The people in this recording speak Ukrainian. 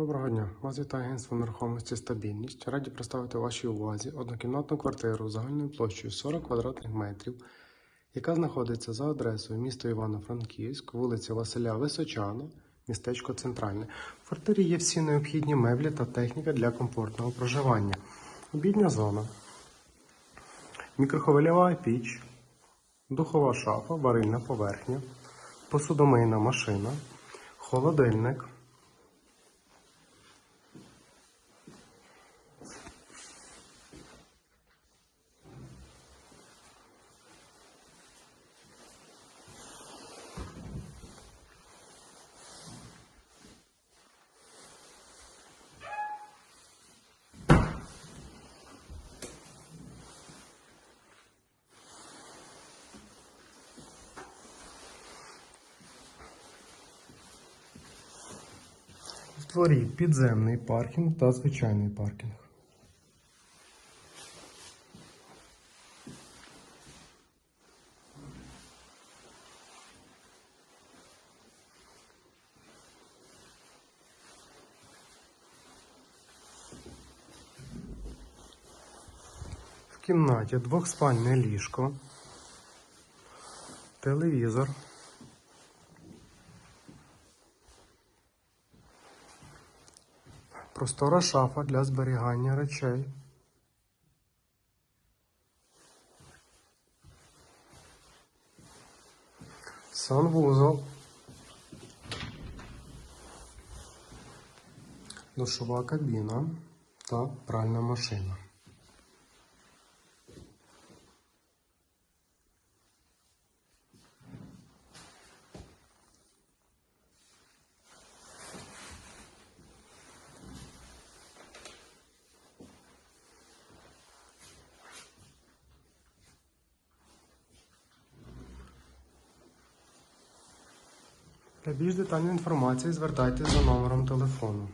Доброго дня. Вас вітає агентство нерухомості стабільність. Раді представити вашій увазі однокімнатну квартиру загальною площею 40 квадратних метрів, яка знаходиться за адресою місто Івано-Франківськ, вулиця Василя Височана, містечко Центральне. В квартирі є всі необхідні меблі та техніка для комфортного проживання. Обідня зона, мікрохвильова піч, духова шафа, варильна поверхня, посудомийна машина, холодильник. В підземний паркінг та звичайний паркінг. В кімнаті двохспальне ліжко, телевізор. Простора шафа для зберігання речей. Санвузол. Душова кабіна та пральна машина. Для більш детальної інформації звертайтеся за номером телефону.